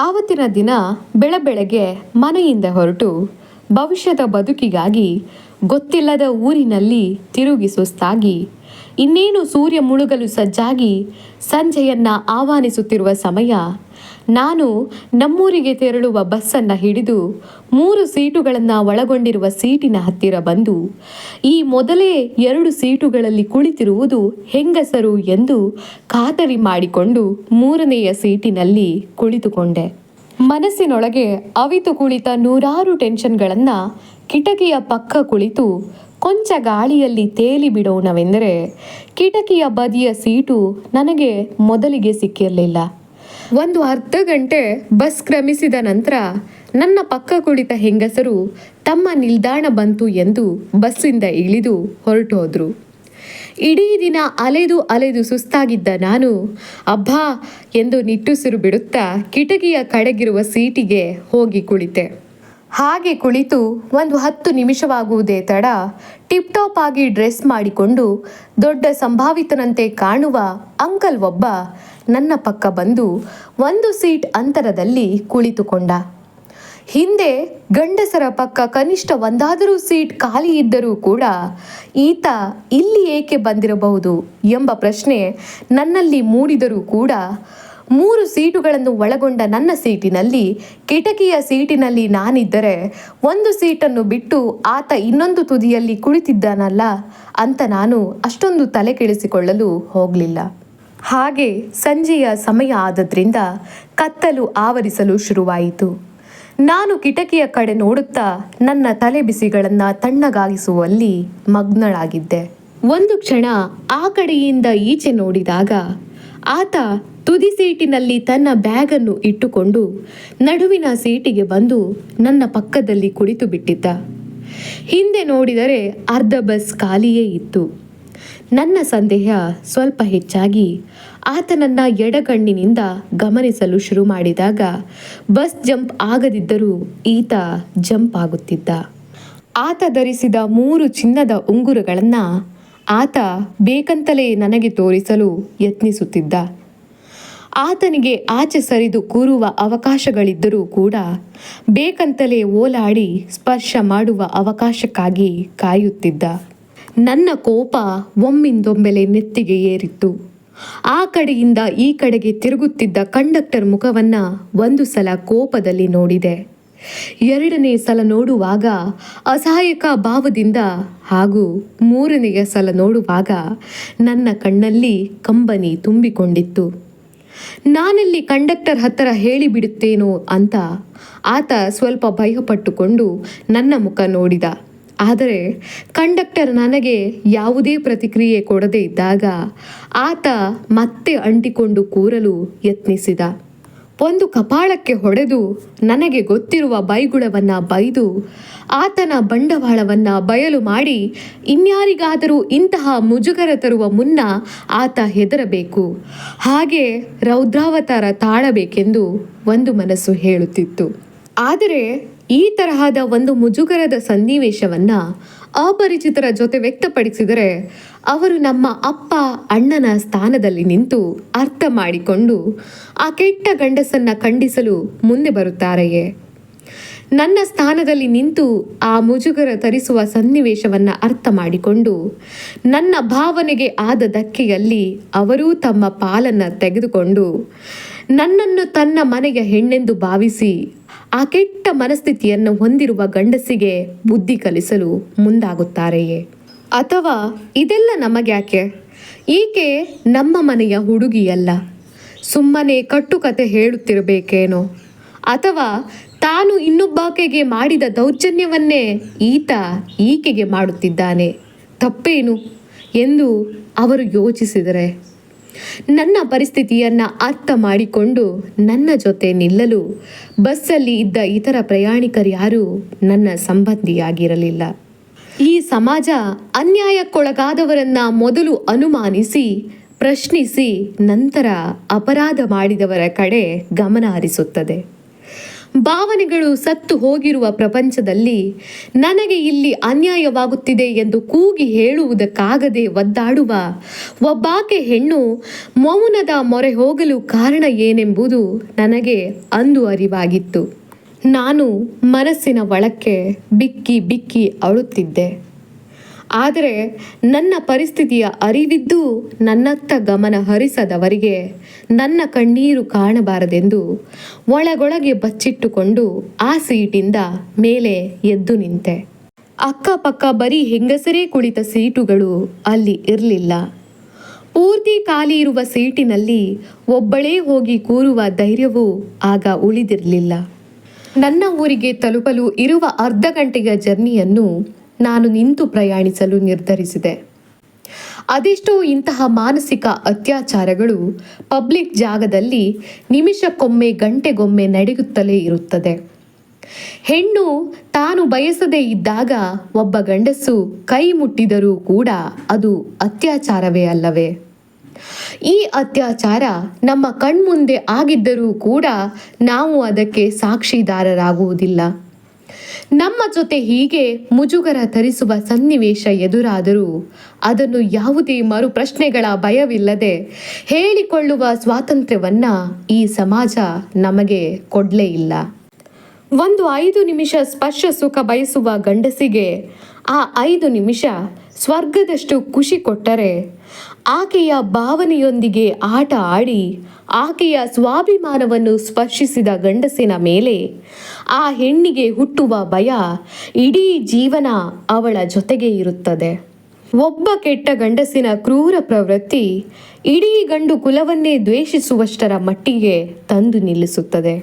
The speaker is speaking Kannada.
ಆವತ್ತಿನ ದಿನ ಬೆಳಬೆಳಗ್ಗೆ ಮನೆಯಿಂದ ಹೊರಟು ಭವಿಷ್ಯದ ಬದುಕಿಗಾಗಿ ಗೊತ್ತಿಲ್ಲದ ಊರಿನಲ್ಲಿ ತಿರುಗಿ ಸುಸ್ತಾಗಿ, ಇನ್ನೇನು ಸೂರ್ಯ ಮುಳುಗಲು ಸಜ್ಜಾಗಿ ಸಂಜೆಯನ್ನ ಆಹ್ವಾನಿಸುತ್ತಿರುವ ಸಮಯ ನಾನು ನಮ್ಮೂರಿಗೆ ತೆರಳುವ ಬಸ್ಸನ್ನು ಹಿಡಿದು ಮೂರು ಸೀಟುಗಳನ್ನು ಒಳಗೊಂಡಿರುವ ಸೀಟಿನ ಹತ್ತಿರ ಬಂದು, ಈ ಮೊದಲೇ ಎರಡು ಸೀಟುಗಳಲ್ಲಿ ಕುಳಿತಿರುವುದು ಹೆಂಗಸರು ಎಂದು ಖಾತರಿ ಮಾಡಿಕೊಂಡು ಮೂರನೆಯ ಸೀಟಿನಲ್ಲಿ ಕುಳಿತುಕೊಂಡೆ. ಮನಸ್ಸಿನೊಳಗೆ ಅವಿತು ಕುಳಿತ ನೂರಾರು ಟೆನ್ಷನ್ಗಳನ್ನು ಕಿಟಕಿಯ ಪಕ್ಕ ಕುಳಿತು ಕೊಂಚ ಗಾಳಿಯಲ್ಲಿ ತೇಲಿ ಬಿಡೋಣವೆಂದರೆ ಕಿಟಕಿಯ ಬದಿಯ ಸೀಟು ನನಗೆ ಮೊದಲಿಗೆ ಸಿಕ್ಕಿರಲಿಲ್ಲ. ಒಂದು ಅರ್ಧ ಗಂಟೆ ಬಸ್ ಕ್ರಮಿಸಿದ ನಂತರ ನನ್ನ ಪಕ್ಕ ಕುಳಿತ ಹೆಂಗಸರು ತಮ್ಮ ನಿಲ್ದಾಣ ಬಂತು ಎಂದು ಬಸ್ಸಿಂದ ಇಳಿದು ಹೊರಟೋದ್ರು. ಇಡೀ ದಿನ ಅಲೆದು ಅಲೆದು ಸುಸ್ತಾಗಿದ್ದ ನಾನು, ಅಬ್ಬಾ ಎಂದು ನಿಟ್ಟುಸಿರು ಬಿಡುತ್ತಾ ಕಿಟಕಿಯ ಕಡೆಗಿರುವ ಸೀಟಿಗೆ ಹೋಗಿ ಕುಳಿತೆ. ಹಾಗೆ ಕುಳಿತು ಒಂದು ಹತ್ತು ನಿಮಿಷವಾಗುವುದೇ ತಡ ಟಿಪ್ ಟಾಪ್ ಆಗಿ ಡ್ರೆಸ್ ಮಾಡಿಕೊಂಡು ದೊಡ್ಡ ಸಂಭಾವಿತನಂತೆ ಕಾಣುವ ಅಂಕಲ್ ಒಬ್ಬ ನನ್ನ ಪಕ್ಕ ಬಂದು ಒಂದು ಸೀಟ್ ಅಂತರದಲ್ಲಿ ಕುಳಿತುಕೊಂಡ. ಹಿಂದೆ ಗಂಡಸರ ಪಕ್ಕ ಕನಿಷ್ಠ ಒಂದಾದರೂ ಸೀಟ್ ಖಾಲಿ ಇದ್ದರೂ ಕೂಡ ಈತ ಇಲ್ಲಿ ಏಕೆ ಬಂದಿರಬಹುದು ಎಂಬ ಪ್ರಶ್ನೆ ನನ್ನಲ್ಲಿ ಮೂಡಿದರೂ ಕೂಡ ಮೂರು ಸೀಟುಗಳನ್ನು ಒಳಗೊಂಡ ನನ್ನ ಸೀಟಿನಲ್ಲಿ ಕಿಟಕಿಯ ಸೀಟಿನಲ್ಲಿ ನಾನಿದ್ದರೆ ಒಂದು ಸೀಟನ್ನು ಬಿಟ್ಟು ಆತ ಇನ್ನೊಂದು ತುದಿಯಲ್ಲಿ ಕುಳಿತಿದ್ದಾನಲ್ಲ ಅಂತ ನಾನು ಅಷ್ಟೊಂದು ತಲೆ ಕೆಡಿಸಿಕೊಳ್ಳಲು ಹೋಗಲಿಲ್ಲ. ಹಾಗೆ ಸಂಜೆಯ ಸಮಯ ಆದದ್ರಿಂದ ಕತ್ತಲು ಆವರಿಸಲು ಶುರುವಾಯಿತು. ನಾನು ಕಿಟಕಿಯ ಕಡೆ ನೋಡುತ್ತಾ ನನ್ನ ತಲೆ ಬಿಸಿಗಳನ್ನು ತಣ್ಣಗಾಗಿಸುವಲ್ಲಿ ಮಗ್ನಳಾಗಿದ್ದೆ. ಒಂದು ಕ್ಷಣ ಆ ಕಡೆಯಿಂದ ಈಚೆ ನೋಡಿದಾಗ ಆತ ತುದಿ ಸೀಟಿನಲ್ಲಿ ತನ್ನ ಬ್ಯಾಗನ್ನು ಇಟ್ಟುಕೊಂಡು ನಡುವಿನ ಸೀಟಿಗೆ ಬಂದು ನನ್ನ ಪಕ್ಕದಲ್ಲಿ ಕುಳಿತು ಬಿಟ್ಟಿದ್ದ ಹಿಂದೆ ನೋಡಿದರೆ ಅರ್ಧ ಬಸ್ ಖಾಲಿಯೇ ಇತ್ತು. ನನ್ನ ಸಂದೇಹ ಸ್ವಲ್ಪ ಹೆಚ್ಚಾಗಿ ಆತನನ್ನ ಎಡಗಣ್ಣಿನಿಂದ ಗಮನಿಸಲು ಶುರು ಮಾಡಿದಾಗ ಬಸ್ ಜಂಪ್ ಆಗದಿದ್ದರೂ ಈತ ಜಂಪ್ ಆಗುತ್ತಿದ್ದ. ಆತ ಧರಿಸಿದ ಮೂರು ಚಿನ್ನದ ಉಂಗುರಗಳನ್ನು ಆತ ಬೇಕಂತಲೇ ನನಗೆ ತೋರಿಸಲು ಯತ್ನಿಸುತ್ತಿದ್ದ. ಆತನಿಗೆ ಆಚೆ ಸರಿದು ಕೂರುವ ಅವಕಾಶಗಳಿದ್ದರೂ ಕೂಡ ಬೇಕಂತಲೇ ಓಲಾಡಿ ಸ್ಪರ್ಶ ಮಾಡುವ ಅವಕಾಶಕ್ಕಾಗಿ ಕಾಯುತ್ತಿದ್ದ. ನನ್ನ ಕೋಪ ಒಮ್ಮಿಂದೊಮ್ಮೆಲೆ ನೆತ್ತಿಗೆ ಏರಿತ್ತು. ಆ ಕಡೆಯಿಂದ ಈ ಕಡೆಗೆ ತಿರುಗುತ್ತಿದ್ದ ಕಂಡಕ್ಟರ್ ಮುಖವನ್ನ ಒಂದು ಸಲ ಕೋಪದಲ್ಲಿ ನೋಡಿದೆ. ಎರಡನೇ ಸಲ ನೋಡುವಾಗ ಅಸಹಾಯಕ ಭಾವದಿಂದ ಹಾಗೂ ಮೂರನೆಯ ಸಲ ನೋಡುವಾಗ ನನ್ನ ಕಣ್ಣಲ್ಲಿ ಕಂಬನಿ ತುಂಬಿಕೊಂಡಿತ್ತು. ನಾನಲ್ಲಿ ಕಂಡಕ್ಟರ್ ಹತ್ತಿರ ಹೇಳಿಬಿಡುತ್ತೇನೋ ಅಂತ ಆತ ಸ್ವಲ್ಪ ಭಯಪಟ್ಟುಕೊಂಡು ನನ್ನ ಮುಖ ನೋಡಿದ. ಆದರೆ ಕಂಡಕ್ಟರ್ ನನಗೆ ಯಾವುದೇ ಪ್ರತಿಕ್ರಿಯೆ ಕೊಡದೇ ಇದ್ದಾಗ ಆತ ಮತ್ತೆ ಅಂಟಿಕೊಂಡು ಕೂರಲು ಯತ್ನಿಸಿದ. ಒಂದು ಕಪಾಳಕ್ಕೆ ಹೊಡೆದು ನನಗೆ ಗೊತ್ತಿರುವ ಬೈಗುಳವನ್ನು ಬೈದು ಆತನ ಬಂಡವಾಳವನ್ನ ಬಯಲು ಮಾಡಿ ಇನ್ಯಾರಿಗಾದರೂ ಇಂತಹ ಮುಜುಗರ ತರುವ ಮುನ್ನ ಆತ ಹೆದರಬೇಕು. ಹಾಗೆ ರೌದ್ರಾವತಾರ ತಾಳಬೇಕೆಂದು ಒಂದು ಮನಸ್ಸು ಹೇಳುತ್ತಿತ್ತು. ಆದರೆ ಈ ತರಹದ ಒಂದು ಮುಜುಗರದ ಸನ್ನಿವೇಶವನ್ನು ಅಪರಿಚಿತರ ಜೊತೆ ವ್ಯಕ್ತಪಡಿಸಿದರೆ ಅವರು ನಮ್ಮ ಅಪ್ಪ ಅಣ್ಣನ ಸ್ಥಾನದಲ್ಲಿ ನಿಂತು ಅರ್ಥ ಮಾಡಿಕೊಂಡು ಆ ಕೆಟ್ಟ ಗಂಡಸನ್ನ ಖಂಡಿಸಲು ಮುಂದೆ ಬರುತ್ತಾರೆಯೇ? ನನ್ನ ಸ್ಥಾನದಲ್ಲಿ ನಿಂತು ಆ ಮುಜುಗರ ತರಿಸುವ ಸನ್ನಿವೇಶವನ್ನು ಅರ್ಥ ಮಾಡಿಕೊಂಡು ನನ್ನ ಭಾವನೆಗೆ ಆದ ಧಕ್ಕೆಯಲ್ಲಿ ಅವರೂ ತಮ್ಮ ಪಾಲನ್ನ ತೆಗೆದುಕೊಂಡು ನನ್ನನ್ನು ತನ್ನ ಮನೆಯ ಹೆಣ್ಣೆಂದು ಭಾವಿಸಿ ಆ ಕೆಟ್ಟ ಮನಸ್ಥಿತಿಯನ್ನು ಹೊಂದಿರುವ ಗಂಡಸಿಗೆ ಬುದ್ಧಿ ಕಲಿಸಲು ಮುಂದಾಗುತ್ತಾರೆಯೇ? ಅಥವಾ ಇದೆಲ್ಲ ನಮಗ್ಯಾಕೆ ಈಕೆ ನಮ್ಮ ಮನೆಯ ಹುಡುಗಿಯಲ್ಲ. ಸುಮ್ಮನೆ ಕಟ್ಟುಕತೆ ಹೇಳುತ್ತಿರಬೇಕೇನೋ? ಅಥವಾ ತಾನು ಇನ್ನೊಬ್ಬಾಕೆಗೆ ಮಾಡಿದ ದೌರ್ಜನ್ಯವನ್ನೇ ಈತ ಈಕೆಗೆ ಮಾಡುತ್ತಿದ್ದಾನೆ? ತಪ್ಪೇನು? ಎಂದು ಅವರು ಯೋಚಿಸಿದರೆ ನನ್ನ ಪರಿಸ್ಥಿತಿಯನ್ನು ಅರ್ಥ ಮಾಡಿಕೊಂಡು ನನ್ನ ಜೊತೆ ನಿಲ್ಲಲು ಬಸ್ಸಲ್ಲಿ ಇದ್ದ ಇತರ ಪ್ರಯಾಣಿಕರ್ಯಾರೂ ನನ್ನ ಸಂಬಂಧಿಯಾಗಿರಲಿಲ್ಲ. ಈ ಸಮಾಜ ಅನ್ಯಾಯಕ್ಕೊಳಗಾದವರನ್ನು ಮೊದಲು ಅನುಮಾನಿಸಿ, ಪ್ರಶ್ನಿಸಿ ನಂತರ ಅಪರಾಧ ಮಾಡಿದವರ ಕಡೆ ಗಮನ ಹರಿಸುತ್ತದೆ. ಭಾವನೆಗಳು ಸತ್ತು ಹೋಗಿರುವ ಪ್ರಪಂಚದಲ್ಲಿ ನನಗೆ ಇಲ್ಲಿ ಅನ್ಯಾಯವಾಗುತ್ತಿದೆ ಎಂದು ಕೂಗಿ ಹೇಳುವುದಕ್ಕಾಗದೆ ಒದ್ದಾಡುವ ಒಬ್ಬಾಕೆ ಹೆಣ್ಣು ಮೌನದ ಮೊರೆ ಹೋಗಲು ಕಾರಣ ಏನೆಂಬುದು ನನಗೆ ಅಂದು ಅರಿವಾಗಿತ್ತು. ನಾನು ಮನಸ್ಸಿನ ಒಳಕ್ಕೆ ಬಿಕ್ಕಿ ಬಿಕ್ಕಿ ಅಳುತ್ತಿದ್ದೆ. ಆದರೆ ನನ್ನ ಪರಿಸ್ಥಿತಿಯ ಅರಿವಿದ್ದು ನನ್ನತ್ತ ಗಮನ ಹರಿಸದವರಿಗೆ ನನ್ನ ಕಣ್ಣೀರು ಕಾಣಬಾರದೆಂದು ಒಳಗೊಳಗೆ ಬಚ್ಚಿಟ್ಟುಕೊಂಡು ಆ ಸೀಟಿಂದ ಮೇಲೆ ಎದ್ದು ನಿಂತೆ. ಅಕ್ಕಪಕ್ಕ ಬರೀ ಹೆಂಗಸರೇ ಕುಳಿತ ಸೀಟುಗಳು ಅಲ್ಲಿ ಇರಲಿಲ್ಲ. ಪೂರ್ತಿ ಖಾಲಿ ಇರುವ ಸೀಟಿನಲ್ಲಿ ಒಬ್ಬಳೇ ಹೋಗಿ ಕೂರುವ ಧೈರ್ಯವೂ ಆಗ ಉಳಿದಿರಲಿಲ್ಲ. ನನ್ನ ಊರಿಗೆ ತಲುಪಲು ಇರುವ ಅರ್ಧ ಗಂಟೆಯ ಜರ್ನಿಯನ್ನು ನಾನು ನಿಂತು ಪ್ರಯಾಣಿಸಲು ನಿರ್ಧರಿಸಿದೆ. ಅದೆಷ್ಟೋ ಇಂತಹ ಮಾನಸಿಕ ಅತ್ಯಾಚಾರಗಳು ಪಬ್ಲಿಕ್ ಜಾಗದಲ್ಲಿ ನಿಮಿಷಕ್ಕೊಮ್ಮೆ, ಗಂಟೆಗೊಮ್ಮೆ ನಡೆಯುತ್ತಲೇ ಇರುತ್ತದೆ. ಹೆಣ್ಣು ತಾನು ಬಯಸದೇ ಇದ್ದಾಗ ಒಬ್ಬ ಗಂಡಸು ಕೈ ಮುಟ್ಟಿದರೂ ಕೂಡ ಅದು ಅತ್ಯಾಚಾರವೇ ಅಲ್ಲವೇ? ಈ ಅತ್ಯಾಚಾರ ನಮ್ಮ ಕಣ್ಮುಂದೆ ಆಗಿದ್ದರೂ ಕೂಡ ನಾವು ಅದಕ್ಕೆ ಸಾಕ್ಷಿದಾರರಾಗುವುದಿಲ್ಲ. ನಮ್ಮ ಜೊತೆ ಹೀಗೆ ಮುಜುಗರ ಧರಿಸುವ ಸನ್ನಿವೇಶ ಎದುರಾದರೂ ಅದನ್ನು ಯಾವುದೇ ಮರು ಪ್ರಶ್ನೆಗಳ ಭಯವಿಲ್ಲದೆ ಹೇಳಿಕೊಳ್ಳುವ ಸ್ವಾತಂತ್ರ್ಯವನ್ನ ಈ ಸಮಾಜ ನಮಗೆ ಕೊಡಲೇ ಇಲ್ಲ. ಒಂದು ಐದು ನಿಮಿಷ ಸ್ಪರ್ಶ ಸುಖ ಬಯಸುವ ಗಂಡಸಿಗೆ ಆ ಐದು ನಿಮಿಷ ಸ್ವರ್ಗದಷ್ಟು ಖುಷಿ ಕೊಟ್ಟರೆ ಆಕೆಯ ಭಾವನೆಯೊಂದಿಗೆ ಆಟ ಆಡಿ ಆಕೆಯ ಸ್ವಾಭಿಮಾನವನ್ನು ಸ್ಪರ್ಶಿಸಿದ ಗಂಡಸಿನ ಮೇಲೆ ಆ ಹೆಣ್ಣಿಗೆ ಹುಟ್ಟುವ ಭಯ ಇಡೀ ಜೀವನ ಅವಳ ಜೊತೆಗೆ ಇರುತ್ತದೆ. ಒಬ್ಬ ಕೆಟ್ಟ ಗಂಡಸಿನ ಕ್ರೂರ ಪ್ರವೃತ್ತಿ ಇಡೀ ಗಂಡು ಕುಲವನ್ನೇ ದ್ವೇಷಿಸುವಷ್ಟರ ಮಟ್ಟಿಗೆ ತಂದು ನಿಲ್ಲಿಸುತ್ತದೆ.